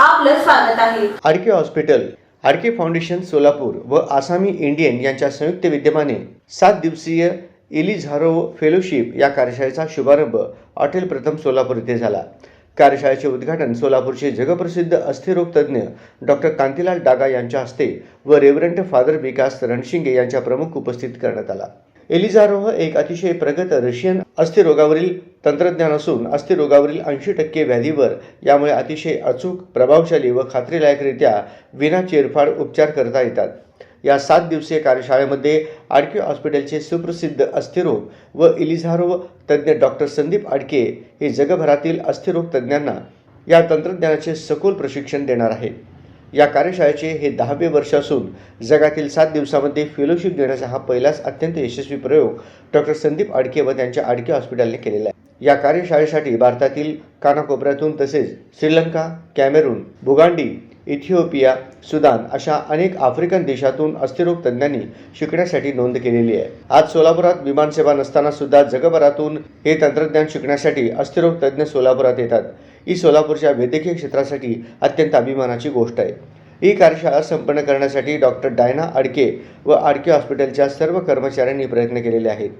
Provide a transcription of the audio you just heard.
आपलं स्वागत आहे. RK hospital Adke foundation Solapur व आसामी इंडियन यांच्या संयुक्त विद्यमाने सात दिवसीय इलिझारो फेलोशिप या कार्यशाळेचा शुभारंभ हॉटेल प्रथम सोलापूर येथे झाला. कार्यशाळेचे उद्घाटन सोलापूरचे जगप्रसिद्ध अस्थिरोग तज्ज्ञ डॉक्टर कांतीलाल डागा यांच्या हस्ते व रेव्हरंट फादर विकास रणशिंगे यांच्या प्रमुख उपस्थित करण्यात आला. एलिझारोह एक अतिशय प्रगत रशियन अस्थिरोगावरील तंत्रज्ञान असून अस्थिरोगावरील ऐंशी टक्के व्याधीवर यामुळे अतिशय अचूक प्रभावशाली व खात्रीलायकरित्या विना चेरफाड उपचार करता येतात. या सात दिवसीय कार्यशाळेमध्ये आडके हॉस्पिटलचे सुप्रसिद्ध अस्थिरोग व इलिझारोग तज्ज्ञ डॉक्टर संदीप आडके हे जगभरातील अस्थिरोग तज्ज्ञांना या तंत्रज्ञानाचे सखोल प्रशिक्षण देणार आहेत. या कार्यशाळेचे हे दहावे वर्ष असून जगातील सात दिवसामध्ये फेलोशिप देण्याचा हा पहिलाच अत्यंत यशस्वी प्रयोग डॉक्टर संदीप आडके व त्यांच्या आडके हॉस्पिटलने केलेला आहे. या कार्यशाळेसाठी भारतातील कानाकोपऱ्यातून तसेच Sri Lanka Cameroon Burundi Ethiopia Sudan अशा अनेक आफ्रिकन देशातून अस्थिरोग तज्ज्ञांनी शिकण्यासाठी नोंद केलेली आहे. आज सोलापुरात विमानसेवा नसताना सुद्धा जगभरातून हे तंत्रज्ञान शिकण्यासाठी अस्थिरोग तज्ज्ञ सोलापुरात येतात. ही सोलापूरच्या वैद्यकीय क्षेत्रासाठी अत्यंत अभिमानाची गोष्ट आहे. ही कार्यशाळा संपन्न करण्यासाठी डॉक्टर डायना आडके व आडके हॉस्पिटलच्या सर्व कर्मचाऱ्यांनी प्रयत्न केलेले आहेत.